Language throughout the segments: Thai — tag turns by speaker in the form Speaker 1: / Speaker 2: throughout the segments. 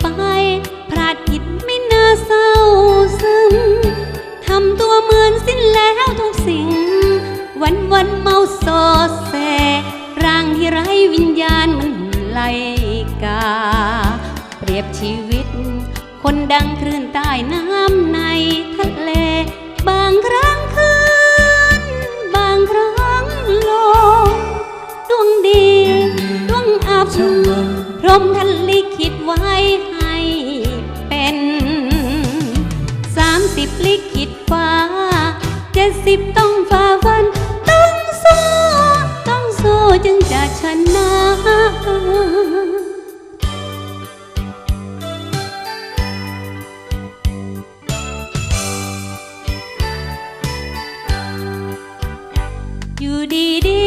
Speaker 1: ไป พลาดผิดไม่น่าเศร้าซึมทำตัวเหมือนสิ้นแล้วทุกสิ่ง วันวันๆเมาโซเซร่างที่ไร้วิญญาณมันไหลกา เปรียบชีวิต คนดังคลื่นใต้น้ำในทะเล บางครั้งคืนบางครั้งลงดวงดี ดวงอับ
Speaker 2: ช่างมัน
Speaker 1: พรหมท่านลิ สิบต้องฝ่าฟัน ต้องสู้ต้องสู้จึงจะชนะอยู่ดีดี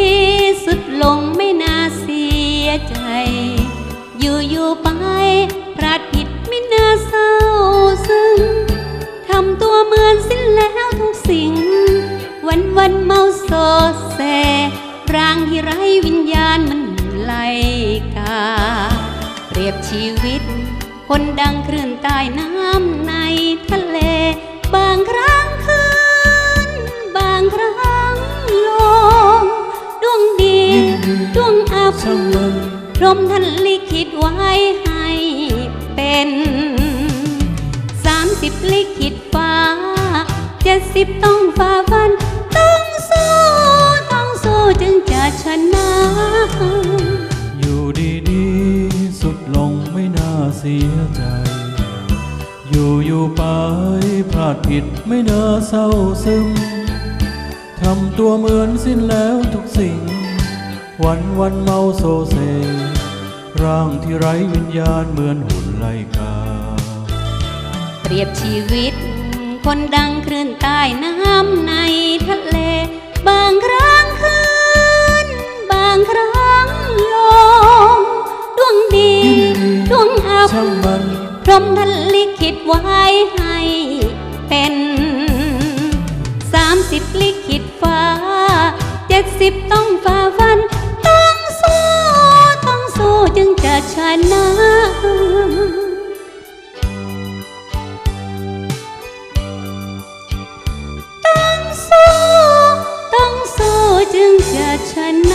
Speaker 1: สุดลงไม่น่าเสียใจ อยู่อยู่ไป วันวันเมาโซเซร่างที่ไร้วิญญาณมันไหลกา เปรียบชีวิต คนดังคลื่นใต้น้ำในทะเล บางครั้งคืนบางครั้งลง ดวงดี
Speaker 2: ด
Speaker 1: วงอับ
Speaker 2: ช่างมัน
Speaker 1: พรมท่านลิขิตไว้ให้เป็นสามสิบลิขิตฟ้าเจ็ดสิบต้อง
Speaker 2: เสียใจ อยู่อยู่ไปพลาดผิดไม่เน่าเศร้าซึม ทำตัวเหมือนสิ้นแล้วทุกสิ่ง วันวันเมาโซเซ ร่างที่ไร้วิญญาณเหมือนหุ่นไลกา
Speaker 1: เปรียบชีวิต คนดังคลื่นใต้น้ำในทะเล บางครั้งคืาง
Speaker 2: มัน
Speaker 1: พร้อมทันลิขิตไว้ให้เป็นสามสิบลิขิตฟ้าเจ็ดสิบต้องฝ่าฟัน ต้องสู้ต้องสู้จึงจะชนะต้องสู้ต้องสู้จึงจะชนะ